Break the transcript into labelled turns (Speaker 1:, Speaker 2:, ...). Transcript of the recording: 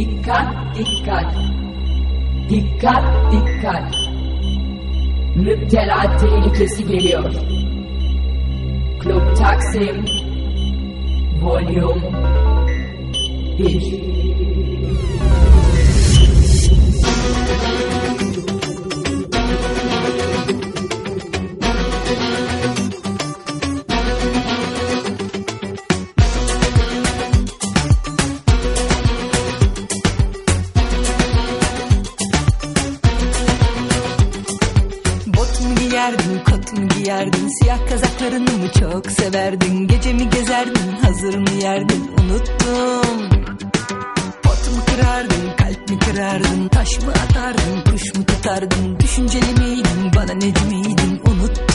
Speaker 1: Dikkat dikkat. Dikkat dikkat. Müptela tehlikesi geliyor. Klub Taksim Volüm 1
Speaker 2: giyerdin Siyah kazaklarını mı çok severdin? Gece mi gezerdin hazır mı yerdin? Unuttum Pot mu kırardın kalp mi kırardın? Taş mı atardın kuş mu tutardın? Düşünceli miydin bana ne miydin Unuttum